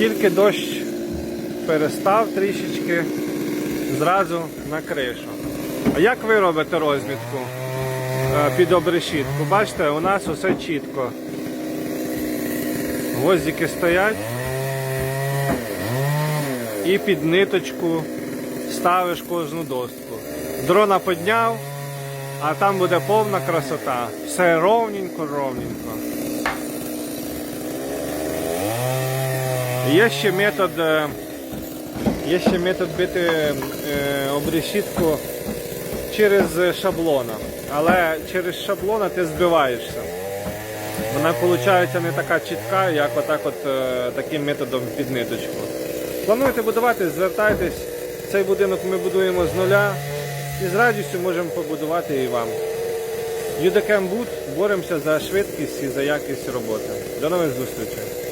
Тільки дощ перестав трішечки, зразу на кришу. А як ви робите розмітку е, під обрешітку? Бачите, у нас усе чітко. Гвоздики стоять. І під ниточку ставиш кожну доску. Дрона підняв, а там буде повна красота. Все ровненько, Є ще метод, е, є ще метод бити е, обрешітку через шаблона. Але через шаблона ти збиваєшся. Вона виходить не така чітка, як отак от е, таким методом під ниточку. Плануєте будувати, звертайтесь. Цей будинок ми будуємо з нуля і з радістю можемо побудувати і вам. Юдекем Буд боремося за швидкість і за якість роботи. До нових зустрічей!